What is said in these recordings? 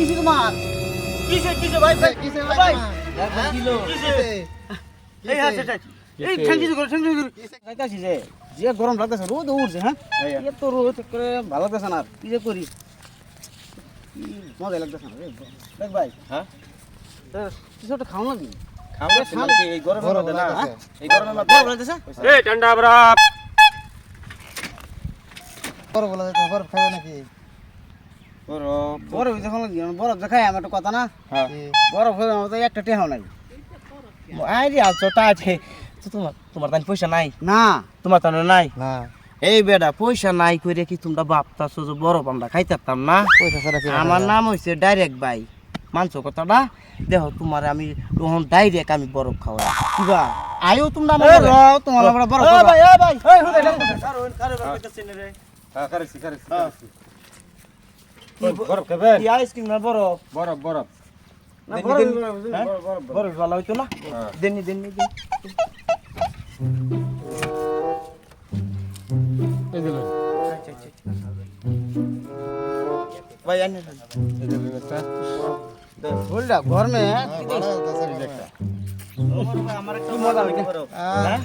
কিসে তোমার? কিসে কিসে ভাই ভাই কিসে ভাই? একবার দিল কিসে? এই হাসে এই ঠ্যাঙ্কি করে ঠ্যাঙ্কি করে? যাইতাছি যে যে গরম লাগতেছে রোদ উঠছে হ্যাঁ? এত রোদ করে ভালো লাগতেছে না কি যে করি? কি মজা লাগতেছে না দেখ ভাই। হ্যাঁ? কিছু একটা লাগবে? খাওয়া খাওয়া এই গরমের গরম মধ্যে না? এই গরমের মধ্যে ভালো লাগতেছে? এই ঠান্ডা বরফ বরফ বলা যাচ্ছে বরফ খাবে নাকি? বরফ বরফ যখন বরফ দেখাই আমার একটা কথা না হ্যাঁ বরফ হয়ে আমার তো একটা টেহাও নাই আই রে আছো তা আছে তোমার তোমার তাই পয়সা নাই না তোমার তাই নাই না এই বেডা পয়সা নাই কইরে কি তোমরা ভাবতাছো যে বরফ আমরা খাইতাম না পয়সা ছাড়া আমার নাম হইছে ডাইরেক্ট ভাই মানছো কথাটা দেখো তোমার আমি তখন ডাইরেক্ট আমি বরফ খাওয়াই কিবা আয়ো তোমরা আমার তোমার আমরা বরফ। ভাই ভাই বরফ খাবেন? কি আইসক্রিম না বরফ? বরফ বরফ। বরফ। বরফ, হ্যাঁ? ভালো হইতো না? ভাই আনে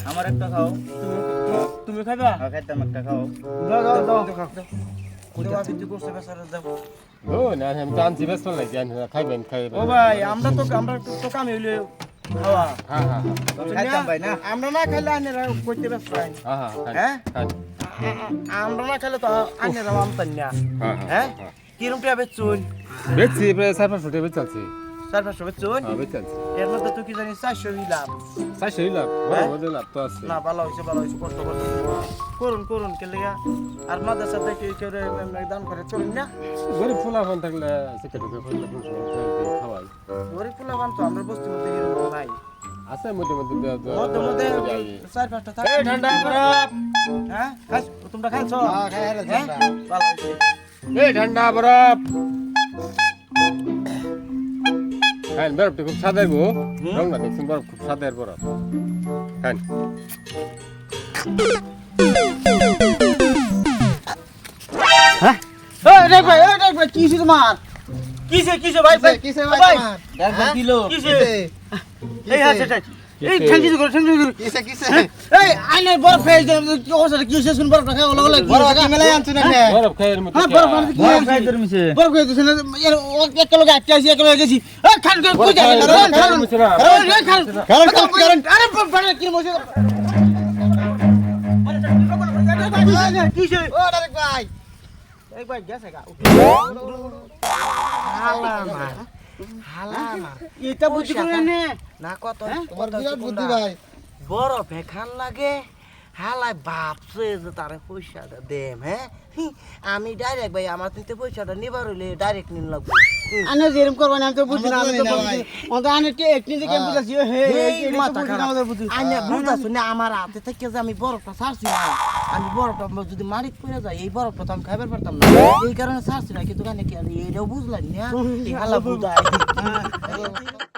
আমার একটা খাও। তুমি খাইবা? হ্যাঁ খাইতাম একটা খাও। দাও, দাও, দাও। দেওয়া আমরা তো আমরা তো তো কামে হইলে খাওয়া। হ্যাঁ হ্যাঁ খাইতাম ভাই না। আমরা না খাইলে আনেরা কইতে ব্যস্ত হ্যাঁ। হ্যাঁ হ্যাঁ? খান আমরা না খাইলে তো আনেরা আমতান না। হ্যাঁ কিরম টাকা বেচুন? বেচছি প্রায় চার পাঁচশো টাকা বেচালছি চার পাঁচশো বেচুন হ্যাঁ এর মধ্যে তো কি জানি চারশো লাভ চারশো লাভ হ্যাঁ? বড় মধ্যে লাভ তো আছে। না ভালো হয়েছে ভালো হয়েছে কষ্ট করতে করুন করুন কে লেগা। আর মাদ্রাসা থেকে কেউ দান করে চলুন না। গরিব ফুলা ফোন থাকলে খাওয়াই। গরিব ফুলা বান তো আমরা বস্তির মধ্যে এরকম নাই। আছে মধ্যে মধ্যে মধ্যে মধ্যে। চার পাঁচটা থাকে। ঠান্ডা বরফ হ্যাঁ খাস তোমরা খাইছো? হ্যাঁ, খাই হ্যাঁ। ভালো হয়েছে। এই ঠান্ডা বরফ হ্যাঁ বরফটা খুব সাদের গো রং না দেখছেন বরফ খুব সাদের বরফ হ্যাঁ ভাই, কিসে তোমার? কিসে কিসে ভাই কিসে কিসে ভাই? একবার দিল। কিসে কিসে? এই হাসে টাচ এই ঠ্যাঙ্কি করে, ঠ্যাঙ্কি করে। কিসে কিসে এই, আইনের বরফ খেয়ে দিলাম, কি অবস্থা, কি হয়েছে, শুন, বরফটা খাও, লগো লাগে, বরফ কি মেলাই আনছো নাকি বরফ খাইয়ের মধ্যে হ্যাঁ, বরফ আনছি, কি বরফ? খাই ধরমিছে বরফ খেয়ে দিছে না, এর ও- একেলগে আটকে আছি, একেলগে গেছি। এই, খান করে, কই যাবেন? খাই, খান, খাই, খান, খান, খান। কারণ কারণ আরে, বাড়ি, কি মজা। কিসে ও ভাই গেছে গা। এটা বুদ্ধি করে নে। না কত তোমার বিরাট বুদ্ধি ভাই। বরফ এখান লাগে। হালায় বাপসে যে তারে পয়সাটা দেম হ্যাঁ? আমি ডাইরেক্ট ভাই আমার তিনটে পয়সাটা নিবার হইলে ডাইরেক্ট নিন লাগবো। আনে যেরকম আমি তো বুঝি না আমি তো বুঝি। না। অন্ত আনে কে একটি দিকে আমি হে, মাথা না, খারাপ। আমার হাতে থেকে যে আমি বরফটা ছাড়ছি না। আমি বরফটা যদি মারিত পড়ে যায় এই বরফটা তো আমি খাইবার পারতাম না। এই কারণে ছাড়ছি না কিন্তু কানে কি এটাও বুঝলাম না। এই হালা বুঝাই